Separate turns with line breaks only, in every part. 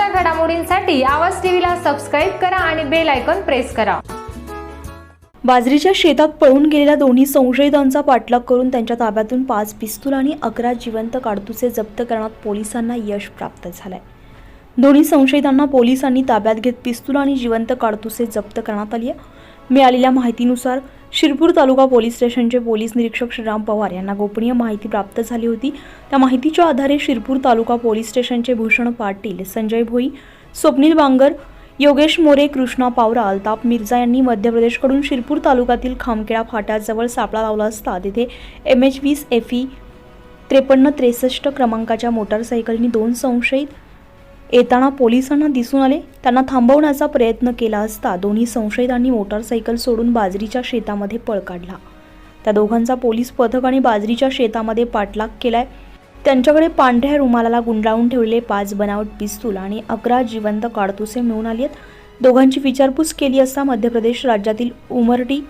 ताज्या घडामोडींसाठी आवाज टीव्हीला सबस्क्राईब करा आणि बेल आयकॉन प्रेस करा.
बाजरीच्या शेतात पळून गेलेल्या दोन्ही संशयितांचा पाठलाग करून त्यांच्या ताब्यातून पाच पिस्तूल आणि अकरा जिवंत काडतुसे जप्त करण्यात पोलिसांना यश प्राप्त झालंय. दोन्ही संशयितांना पोलिसांनी ताब्यात घेत पिस्तूल आणि जिवंत काडतुसे जप्त करण्यात आली आहे. मिळालेल्या माहितीनुसार शिरपूर तालुका पोलीस स्टेशनचे पोलीस निरीक्षक श्रीराम पवार यांना गोपनीय माहिती प्राप्त झाली होती. त्या माहितीच्या आधारे शिरपूर तालुका पोलीस स्टेशनचे भूषण पाटील संजय भोई स्वप्नील बांगर योगेश मोरे कृष्णा पावरा अल्ताप मिर्झा यांनी मध्य प्रदेशकडून शिरपूर तालुक्यातील खामखेडा फाट्याजवळ सापळा लावला असता तिथे एम एच वीस एफ ई त्रेपन्न त्रेसष्ट क्रमांकाच्या मोटारसायकलनी दोन संशयित येताना पोलिसांना दिसून आले. त्यांना थांबवण्याचा प्रयत्न केला असता दोन्ही संशयितांनी मोटारसायकल सोडून बाजरीच्या शेतामध्ये पळ काढला. त्या दोघांचा पोलीस पथकाने बाजरीच्या शेतामध्ये पाठलाग केलाय. त्यांच्याकडे पांढऱ्या रुमालाला गुंडाळून ठेवलेले पाच बनावट पिस्तूल आणि अकरा जिवंत काडतुसे मिळून आली आहेत. दोघांची विचारपूस केली असता मध्य प्रदेश राज्यातील उमरडी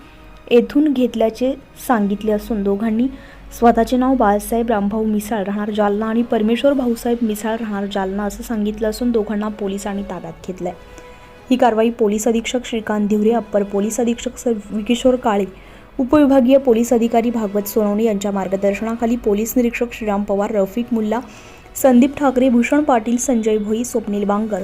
येथून घेतल्याचे सांगितले असून दोघांनी स्वतःचे नाव बाळासाहेब रामभाऊ मिसाळ राहणार जालना आणि परमेश्वर भाऊसाहेब मिसाळ राहणार जालना असं सांगितलं असून दोघांना पोलिसांनी ताब्यात घेतलंय. ही कारवाई पोलीस अधीक्षक श्रीकांत धिवरे अप्पर पोलीस अधीक्षक सर विकिशोर काळे उपविभागीय पोलीस अधिकारी भागवत सोनवणे यांच्या मार्गदर्शनाखाली पोलीस निरीक्षक श्रीराम पवार रफिक मुल्ला संदीप ठाकरे भूषण पाटील संजय भोई स्वप्नील बांगर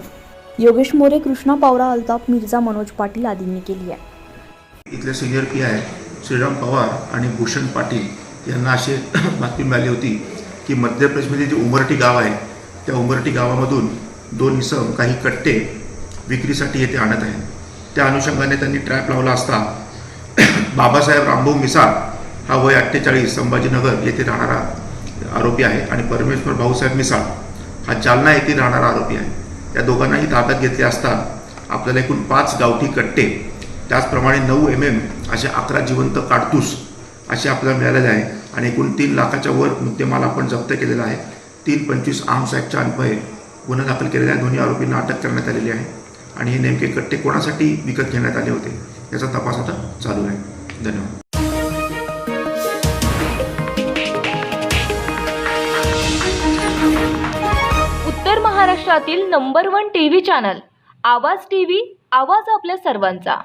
योगेश मोरे कृष्णा पावरा अल्ताफ मिर्झा मनोज पाटील आदींनी केली आहे.
इथले senior P I Shriram Pawar आणि भूषण पाटील यांना अशी बातमी मिळाली होती की मध्य प्रदेशमध्ये जे उमरटी गाव आहे त्या उमरटी गावामधून दोन इसम काही कट्टे विक्रीसाठी येथे आणत आहेत. त्या अनुषंगाने त्यांनी ट्रॅप लावला असता बाबासाहेब रामभाऊ मिसाळ हा वय अठ्ठेचाळीस संभाजीनगर येथे राहणारा आरोपी आहे आणि परमेश्वर भाऊसाहेब मिसाळ हा जालना येथे राहणारा आरोपी आहे. या दोघांनाही ताब्यात घेतले असता आपल्याला एकूण पाच गावठी कट्टे त्याचप्रमाणे नऊ एम एम असे अकरा जिवंत काडतूस असे आपल्याला मिळालेले आहे. आणि एकूण तीन लाखाच्या वर मुद्देमाल आपण जप्त केलेला आहे. तीन पंचवीस आर्म्स ॲक्टच्या अन्वये गुन्हा दाखल केलेला आहे दोन्ही आरोपींना अटक करण्यात आलेली आहे. आणि हे नेमके कट्टे कोणासाठी विकत घेण्यात आले होते याचा तपास आता चालू आहे. धन्यवाद.
उत्तर महाराष्ट्रातील नंबर वन टीव्ही चॅनल आवाज टीव्ही आवाज आपल्या सर्वांचा.